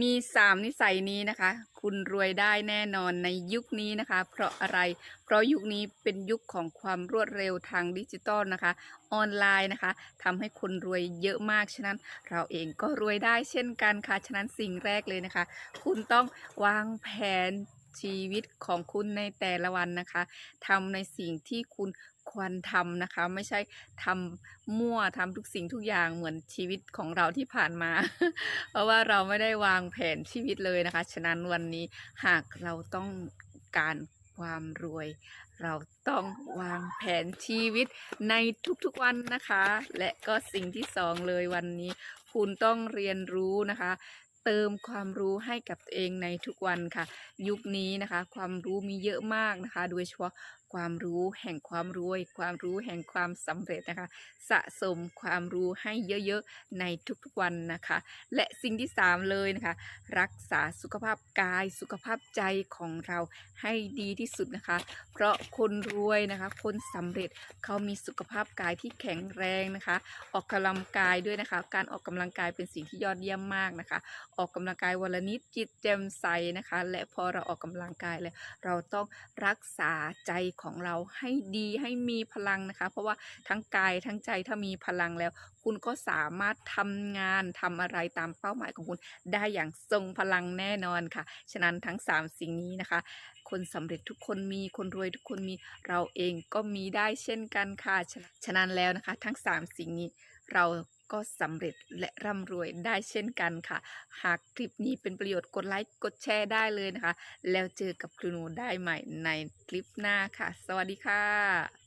มีสามนิสัยนี้นะคะ คุณรวยได้แน่นอนในยุคนี้นะคะ เพราะอะไร เพราะยุคนี้เป็นยุคของความรวดเร็วทางดิจิตอลนะคะ ออนไลน์นะคะทำให้คนรวยเยอะมาก ฉะนั้นเราเองก็รวยได้เช่นกันค่ะ ฉะนั้นสิ่งแรกเลยนะคะ คุณต้องวางแผน ชีวิตของคุณในแต่ละวันนะคะทำในสิ่งที่คุณควรทำนะคะ ไม่ใช่ทำมั่วทำทุกสิ่งทุกอย่างเหมือนชีวิตของเราที่ผ่านมา เพราะว่าเราไม่ได้วางแผนชีวิตเลยนะคะ ฉะนั้นวันนี้หากเราต้องการความรวย เราต้องวางแผนชีวิตในทุกๆวันนะคะ และก็สิ่งที่สองเลยวันนี้ คุณต้องเรียนรู้นะคะ เติมความรู้ให้กับตัวเองในทุกวันค่ะ ยุคนี้นะคะ ความรู้มีเยอะมากนะคะ โดยเฉพาะความรู้แห่งความรวย ความรู้แห่งความสำเร็จนะคะ สะสมความรู้ให้เยอะๆในทุกๆวันนะคะ และสิ่งที่สามเลยนะคะ รักษาสุขภาพกายสุขภาพใจของเราให้ดีที่สุดนะคะ เพราะคนรวยนะคะ คนสำเร็จเขามีสุขภาพกายที่แข็งแรงนะคะ ออกกำลังกายด้วยนะคะ การออกกำลังกายเป็นสิ่งที่ยอดเยี่ยมมากนะคะ ออกกำลังกายวันละนิดจิตแจ่มใสนะคะ และพอเราออกกำลังกายแล้วเราต้องรักษาใจของเราให้ดีให้มีพลังนะคะ เพราะว่าทั้งกายทั้งใจถ้ามีพลังแล้ว คุณก็สามารถทำงานทำอะไรตามเป้าหมายของคุณ ได้อย่างทรงพลังแน่นอนค่ะ ฉะนั้นทั้ง 3 สิ่งนี้นะคะ คนสำเร็จทุกคนมีคนรวยทุกคนมีเราเองก็มีได้เช่นกันค่ะ ฉะนั้นแล้วนะคะ ทั้ง 3 สิ่งนี้เรา ก็สำเร็จและร่ำรวยได้เช่นกันค่ะ หากคลิปนี้เป็นประโยชน์กดไลค์กดแชร์ได้เลยนะคะ แล้วเจอกับครูหนูได้ใหม่ในคลิปหน้าค่ะ สวัสดีค่ะ